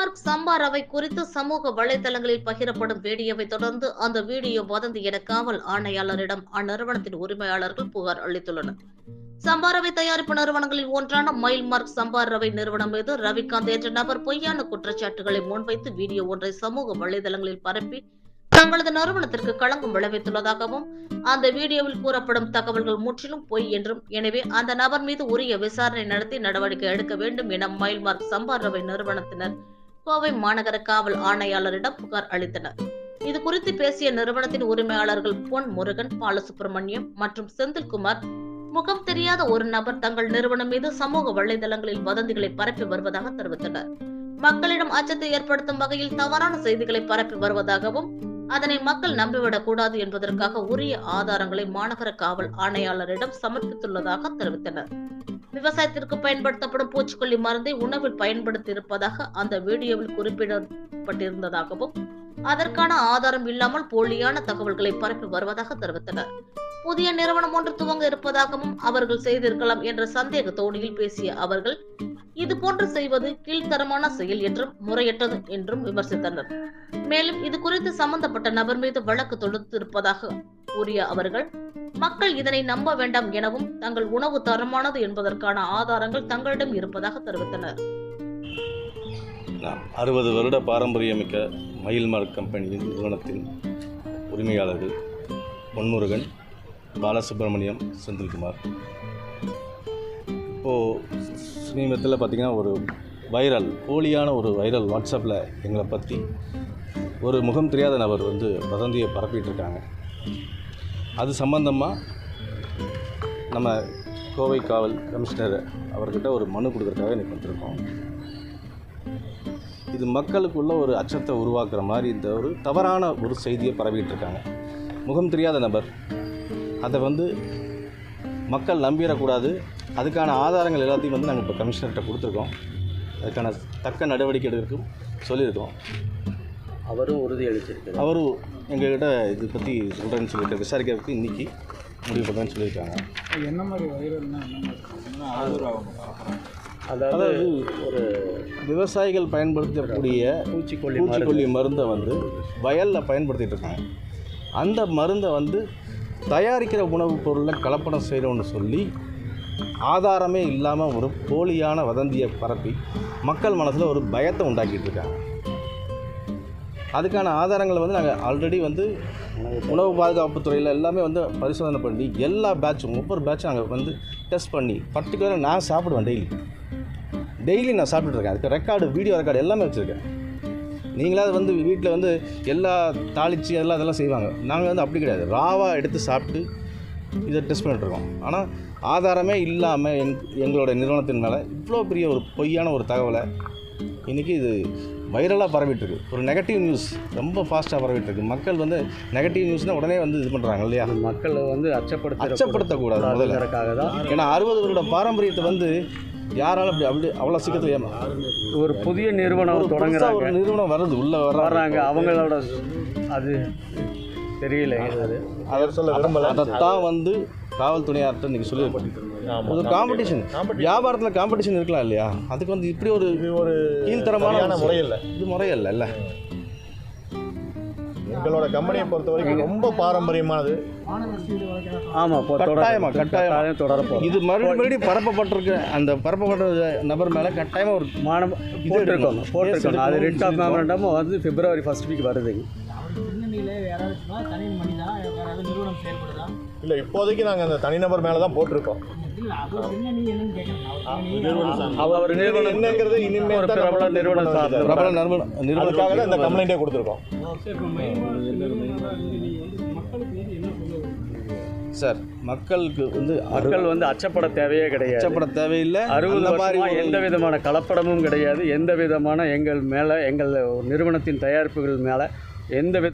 மைல்மார்க் சம்பா ரவை குறித்து சமூக வலைதளங்களில் பகிரப்படும் வீடியோவை தொடர்ந்து அந்த வீடியோ வதந்தி என காவல் ஆணையாளரிடம் அந்நிறுவனத்தின் உரிமையாளர்கள் புகார் அளித்துள்ளனர். சம்பா ரவை தயாரிப்பு நிறுவனங்களில் ஒன்றான மைல்மார்க் சம்பா ரவை நிறுவனம் மீது ரவிகாந்த் என்ற நபர் பொய்யான குற்றச்சாட்டுகளை முன்வைத்து வீடியோ ஒன்றை சமூக வலைதளங்களில் பரப்பி தங்களது நிறுவனத்திற்கு களங்கம் விளைவித்துள்ளதாகவும் அந்த வீடியோவில் கூறப்படும் தகவல்கள் முற்றிலும் பொய் என்றும் எனவே அந்த நபர் மீது உரிய விசாரணை நடத்தி நடவடிக்கை எடுக்க வேண்டும் என மைல்மார்க் சம்பார் ரவை நிறுவனத்தினர் கோவை மாநகர காவல் ஆணையாளரிடம் புகார் அளித்தனர். இது குறித்து பேசிய நிறுவனத்தின் உரிமையாளர்கள் பொன் முருகன் பாலசுப்ரமணியம் மற்றும் செந்தில்குமார் முகம் தெரியாத ஒரு நபர் தங்கள் நிறுவனம் மீது சமூக வலைதளங்களில் வதந்திகளை பரப்பி வருவதாக தெரிவித்தனர். மக்களிடம் அச்சத்தை ஏற்படுத்தும் வகையில் தவறான செய்திகளை பரப்பி வருவதாகவும் அதனை மக்கள் நம்பிவிடக் கூடாது என்பதற்காக உரிய ஆதாரங்களை மாநகர காவல் ஆணையாளரிடம் சமர்ப்பித்துள்ளதாக தெரிவித்தனர். விவசாயத்திற்கு பயன்படுத்தப்படும் பூச்சிக்கொல்லி மருந்தை உணவில் பயன்படுத்தி இருப்பதாக அந்த வீடியோவில் குறிப்பிடப்பட்டிருந்ததாகவும் அதற்கான ஆதாரம் இல்லாமல் போலியான தகவல்களை பரப்பி வருவதாக தெரிவித்தனர். புதிய நிறுவனம் ஒன்று துவங்க இருப்பதாகவும் அவர்கள் செய்திருக்கலாம் என்ற சந்தேக தோணியில் பேசிய அவர்கள் இது போன்று செய்வது கீழ்த்தரமான செயல் என்றும் முறையற்றது என்றும் விமர்சித்தனர். மேலும் இது குறித்து சம்பந்தப்பட்ட நபர் மீது வழக்கு தொடுத்திருப்பதாக கூறிய அவர்கள் மக்கள் இதனை நம்ப வேண்டாம் எனவும் தங்கள் உணவு தரமானது என்பதற்கான ஆதாரங்கள் தங்களிடம் இருப்பதாக தெரிவித்தனர். அறுபது வருட பாரம்பரியமிக்க மயில்மார்க் கம்பெனி நிறுவனத்தின் உரிமையாளர்கள் பொன்முருகன் பாலசுப்ரமணியம் செந்தில்குமார். இப்போது சமீபத்தில் பார்த்திங்கன்னா ஒரு வைரல் போலியான ஒரு வைரல் வாட்ஸ்அப்பில் எங்களை பற்றி ஒரு முகம் தெரியாத நபர் வந்து வதந்தியை பரப்பிட்டு இருக்காங்க. அது சம்பந்தமாக நம்ம கோவை காவல் கமிஷனர் அவர்கிட்ட ஒரு மனு கொடுக்குறதுக்காக இன்றைக்கி வந்திருக்கோம். இது மக்களுக்குள்ள ஒரு அச்சத்தை உருவாக்குற மாதிரி இந்த ஒரு தவறான ஒரு செய்தியை பரவிட்டு இருக்காங்க முகம் தெரியாத நபர். அதை வந்து மக்கள் நம்பிடக்கூடாது. அதுக்கான ஆதாரங்கள் எல்லாத்தையும் வந்து நாங்கள் இப்போ கமிஷனர்கிட்ட கொடுத்துருக்கோம். அதுக்கான தக்க நடவடிக்கை எடுக்கிறதுக்கும் சொல்லியிருக்கோம். அவரும் உறுதி அளிச்சிருக்கிறார். அவரும் எங்ககிட்ட இது பற்றி சொல்கிறேன்னு சொல்லிட்டு விசாரிக்கிறதுக்கு இன்றைக்கி முடிவு பண்ணுறேன்னு சொல்லியிருக்காங்க. என்ன மாதிரி வைரல்னா அதாவது அதாவது ஒரு விவசாயிகள் பயன்படுத்தக்கூடிய பூச்சிக்கொல்லி பூச்சிக்கொல்லி மருந்தை. வந்து வயலில் பயன்படுத்திட்டு இருக்காங்க. அந்த மருந்தை வந்து தயாரிக்கிற உணவுப் பொருளில் கலப்படம் செய்கிறோன்னு சொல்லி ஆதாரமே இல்லாமல் ஒரு போலியான வதந்தியை பரப்பி மக்கள் மனசில் ஒரு பயத்தை உண்டாக்கிட்டு இருக்காங்க. அதுக்கான ஆதாரங்களை வந்து நாங்கள் ஆல்ரெடி வந்து உணவு பாதுகாப்பு துறையில் எல்லாமே வந்து பரிசோதனை பண்ணி எல்லா பேட்சும் ஒவ்வொரு பேட்சும் நாங்கள் வந்து டெஸ்ட் பண்ணி பர்டிகுலராக நான் சாப்பிடுவேன் டெய்லி டெய்லி நான் சாப்பிட்டுருக்கேன் அதுக்கு ரெக்கார்டு வீடியோ ரெக்கார்டு எல்லாமே வச்சுருக்கேன். நீங்களாவது வந்து வீட்டில் வந்து எல்லா தாளிச்சு எல்லாம் அதெல்லாம் செய்வாங்க. நாங்கள் வந்து அப்படி கிடையாது. ராவாக எடுத்து சாப்பிட்டு இதை டெஸ்ட் பண்ணிட்டுருக்கோம் ஆனால் ஆதாரமே இல்லாமல் எங் எங்களோட நிறுவனத்தின் மேலே இவ்வளோ பெரிய ஒரு பொய்யான ஒரு தகவலை இன்றைக்கி இது வைரலாக பரவிட்டுருக்கு. ஒரு நெகட்டிவ் நியூஸ் ரொம்ப ஃபாஸ்ட்டாக பரவிட்டுருக்கு. மக்கள் வந்து நெகட்டிவ் நியூஸ்னால் உடனே வந்து இது பண்ணுறாங்க இல்லையா? மக்களை வந்து அச்சப்படுத்த அச்சப்படுத்தக்கூடாது முதல்ல. தான் ஏன்னா அறுபது வருட பாரம்பரியத்தை வந்து யாராலும் அப்படி அப்படி அவ்வளோ சீக்கிரத்தில் ஏமா? ஒரு புதிய நிறுவனம் தொடங்குறாங்க. ஒரு நிறுவனம் வருது உள்ள வர்றாங்க. வர்றாங்க. அவங்களோட அது தெரியல அது அதை சொல்ல விரும்பல அதைத்தான் வந்து காவல்துறையார்கிட்ட இன்னைக்கு சொல்லி ஒரு காம்படிஷன் வியாபாரத்தில் காம்படிஷன் இருக்கலாம் இல்லையா? அதுக்கு வந்து இப்படி ஒரு ஒரு கீழ்த்தரமான சரியான ஒரு முறை இல்லை இது முறையல்ல இல்ல? எங்களோட கம்பெனியை பொறுத்த வரைக்கும் ரொம்ப பாரம்பரியமானது. ஆமா இப்போ கட்டாயமா, தொடர கட்டாயமா. கட்டாயம் தொடரப்போம் இது மறுபடியும் மறுபடியும் பரப்பப்பட்டிருக்க. அந்த பரப்பப்பட்ட நபர் மேல கட்டாயமா ஒரு போட்டிருக்கோங்க எடுக்கணும். போட்டிருக்கோங்க அது எடுக்கணும், ரிட் ஆஃப் செஞ்சிருக்கோம். மெமரண்டம் வந்து பிப்ரவரி ஃபர்ஸ்ட் வீக் வருதுங்க இல்லை இப்போதைக்கு நாங்கள் அந்த தனிநபர் மேலே தான் போட்டிருக்கோம் அவர் நிறுவனம் என்னங்கிறது ஒரு பிரபல நிறுவனம் பிரபல நிறுவனம் தான் இந்த கம்ப்ளைண்ட்டே கொடுத்துருக்கோம். சார் மக்களுக்கு வந்து மக்கள் வந்து அச்சப்பட தேவையே கிடையாது. அச்சப்பட தேவையில்லை. அறுபது அந்த மாதிரி வருஷமா ஒரு- எந்த விதமான கலப்படமும் கிடையாது. எந்த விதமான எங்கள் மேலே எங்கள் நிறுவனத்தின் தயாரிப்புகள் மேலே எந்த வித